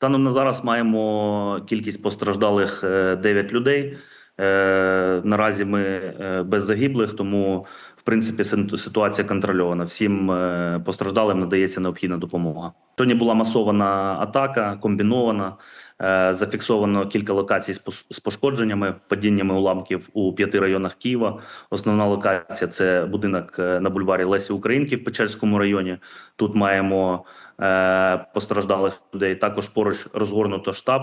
Станом на зараз маємо кількість постраждалих е, 9 людей. Е, Наразі ми е, без загиблих, тому в принципі ситуація контрольована. Всім е, постраждалим надається необхідна допомога. Сьогодні була масована атака, комбінована. Зафіксовано кілька локацій з пошкодженнями, падіннями уламків у п'яти районах Києва. Основна локація це будинок на бульварі Лесі Українки в Печерському районі. Тут маємо постраждалих людей. Також поруч розгорнуто штаб.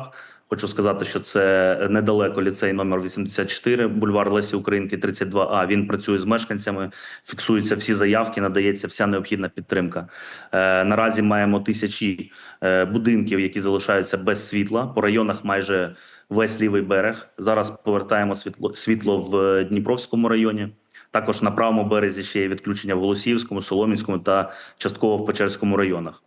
Хочу сказати, що це недалеко ліцей номер 84, бульвар Лесі Українки, 32А. Він працює з мешканцями, фіксуються всі заявки, надається вся необхідна підтримка. Е, наразі маємо тисячі е, будинків, які залишаються без світла. По районах майже весь лівий берег. Зараз повертаємо світло, світло в Дніпровському районі. Також на правому березі ще є відключення в Голосіївському, Соломінському та частково в Печерському районах.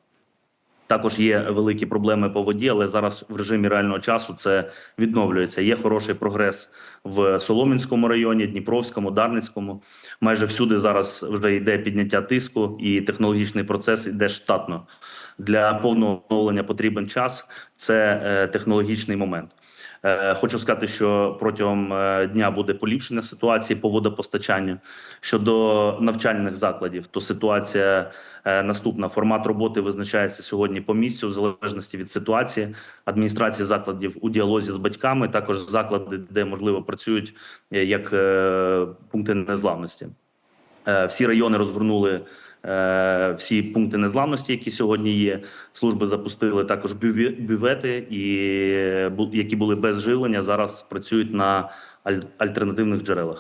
Також є великі проблеми по воді, але зараз в режимі реального часу це відновлюється. Є хороший прогрес в Соломінському районі, Дніпровському, Дарницькому. Майже всюди зараз вже йде підняття тиску, і технологічний процес йде штатно. Для повного оновлення потрібен час. Це е, технологічний момент. Е, Хочу сказати, що протягом е, дня буде поліпшення ситуації по водопостачанню. Щодо навчальних закладів, то ситуація наступна. Формат роботи визначається сьогодні по місцю, в залежності від ситуації. Адміністрації закладів у діалозі з батьками, також заклади, де можливо працюють е, як е, пункти незламності. Е, Всі райони розгорнули всі пункти незламності, які сьогодні є. Служби запустили також бювети, і які були без живлення, зараз працюють на аль- альтернативних джерелах.